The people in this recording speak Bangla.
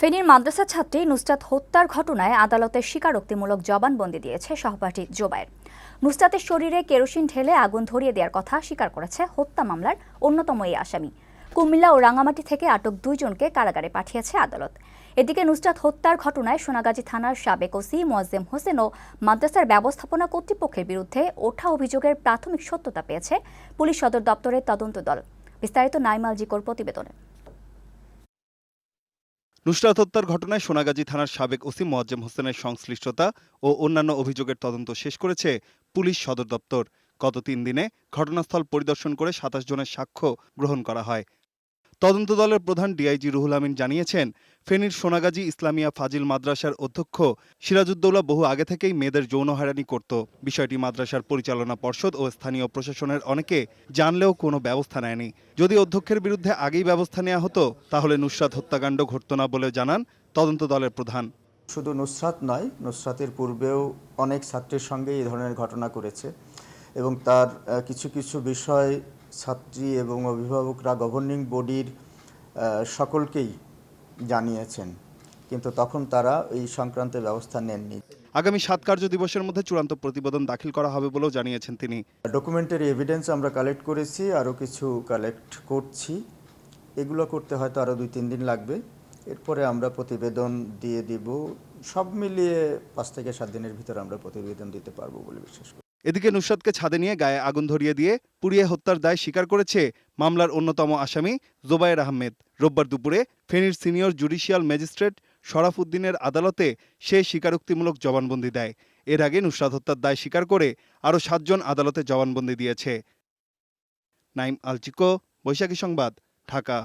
ফেনীর মাদ্রাসা ছাত্রী নুসরাত হত্যার ঘটনায় আদালতের স্বীকারোক্তিমূলক জবানবন্দি দিয়েছে সহপাঠী জোবায়ের নুসরাতের শরীরে কেরোসিন ঢেলে আগুন ধরিয়ে দেওয়ার কথা স্বীকার করেছে হত্যা মামলার অন্যতম এই আসামি। কুমিল্লা ও রাঙামাটি থেকে আটক দুইজনকে কারাগারে পাঠিয়েছে আদালত। এদিকে নুসরাত হত্যার ঘটনায় সোনাগাজী থানার সাবেক ওসি মোয়াজ্জেম হোসেন ও মাদ্রাসার ব্যবস্থাপনা কর্তৃপক্ষের বিরুদ্ধে ওঠা অভিযোগের প্রাথমিক সত্যতা পেয়েছে পুলিশ সদর দপ্তরের তদন্ত দল। বিস্তারিত নাইমাল জিকোর প্রতিবেদনে। নুসরাত হত্যার ঘটনায় সোনাগাজী থানার সাবেক ওসি মোয়াজ্জেম হোসেনের সংশ্লিষ্টতা ও অন্যান্য অভিযোগের তদন্ত শেষ করেছে পুলিশ সদর দপ্তর গত তিন দিনে ঘটনাস্থল পরিদর্শন করে সাতাশ জনের সাক্ষ্য গ্রহণ করা হয়। তদন্ত দলের প্রধান ডিআইজি রুহুল আমিন জানিয়েছেন, ফেনীর সোনাগাজী ইসলামিয়া ফাজিল মাদ্রাসার অধ্যক্ষ সিরাজউদ্দৌলা বহু আগে থেকেই মেয়েদের যৌন হয়রানি করত। বিষয়টি মাদ্রাসার পরিচালনা পর্ষদ ও স্থানীয় প্রশাসনের অনেকে জানলেও কোনো ব্যবস্থা নেয়নি। যদি অধ্যক্ষের বিরুদ্ধে আগেই ব্যবস্থা নেওয়া হতো, তাহলে নুসরাত হত্যাকাণ্ড ঘটত না বলে জানান তদন্ত দলের প্রধান। শুধু নুসরাত নয়, নুসরাতের পূর্বেও অনেক ছাত্রের সঙ্গে এই ধরনের ঘটনা করেছে এবং তার কিছু কিছু বিষয় ছাত্রী এবং অভিভাবকরা গভর্নিং বডির সকলকেই জানিয়েছেন। কিন্তু তখন তারা এই সংক্রান্ত ব্যবস্থা নেননি। আগামী সাত কার্য দিবসের মধ্যে চূড়ান্ত প্রতিবেদন দাখিল করা হবে বলেও জানিয়েছেন তিনি। ডকুমেন্টারি এভিডেন্স আমরা কালেক্ট করেছি আরও কিছু কালেক্ট করছি। এগুলো করতে হয়তো আরও দুই তিন দিন লাগবে। এরপরে আমরা প্রতিবেদন দিয়ে দিব। সব মিলিয়ে পাঁচ থেকে সাত দিনের ভিতরে আমরা প্রতিবেদন দিতে পারব বলে বিশ্বাস করি। এদিকে নুসরাতকে ছাদে নিয়ে গায়ে আগুন ধরিয়ে দিয়ে পুড়িয়ে হত্যার দায় স্বীকার করেছে মামলার অন্যতম আসামি জোবায়ের আহমেদ। রোববার দুপুরে ফেনীর সিনিয়র জুডিশিয়াল ম্যাজিস্ট্রেট শরাফ উদ্দিনের আদালতে সে স্বীকারোক্তিমূলক জবানবন্দি দেয়। এর আগে নুসরাত হত্যার দায় স্বীকার করে আরও সাতজন আদালতে জবানবন্দি দিয়েছে। নাইম আলচিকো, বৈশাখী সংবাদ, ঢাকা।